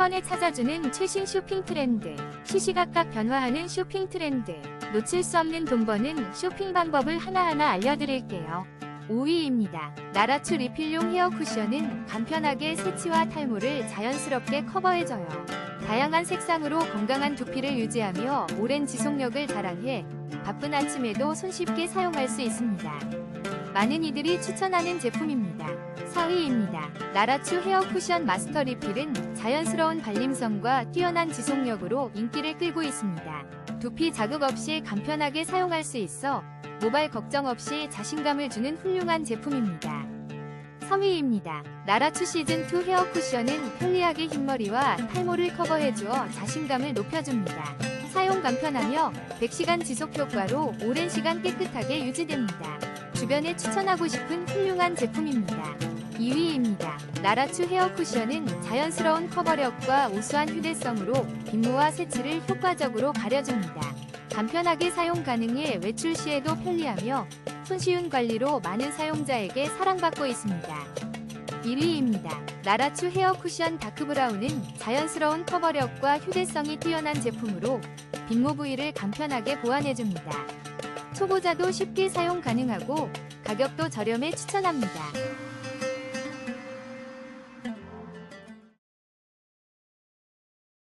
번에 찾아주는 최신 쇼핑 트렌드. 시시각각 변화하는 쇼핑 트렌드. 놓칠 수 없는 돈 버는 쇼핑 방법을 하나하나 알려드릴게요. 5위입니다. 나라추 리필용 헤어 쿠션은 간편하게 세치와 탈모를 자연스럽게 커버해줘요. 다양한 색상으로 건강한 두피를 유지하며 오랜 지속력을 자랑해 바쁜 아침에도 손쉽게 사용할 수 있습니다. 많은 이들이 추천하는 제품입니다. 4위입니다. 나라추 헤어 쿠션 마스터 리필은 자연스러운 발림성과 뛰어난 지속력으로 인기를 끌고 있습니다. 두피 자극 없이 간편하게 사용할 수 있어 모발 걱정 없이 자신감을 주는 훌륭한 제품입니다. 3위입니다. 나라추 시즌2 헤어 쿠션은 편리하게 흰머리와 탈모를 커버해주어 자신감을 높여줍니다. 사용 간편하며 100시간 지속 효과로 오랜 시간 깨끗하게 유지됩니다. 주변에 추천하고 싶은 훌륭한 제품입니다. 2위입니다. 나라추 헤어 쿠션은 자연스러운 커버력과 우수한 휴대성으로 빗모와 세치를 효과적으로 가려줍니다. 간편하게 사용 가능해 외출 시에도 편리하며 손쉬운 관리로 많은 사용자에게 사랑받고 있습니다. 1위입니다. 나라추 헤어 쿠션 다크브라운은 자연스러운 커버력과 휴대성이 뛰어난 제품으로 빗모 부위를 간편하게 보완해줍니다. 초보자도 쉽게 사용 가능하고 가격도 저렴해 추천합니다.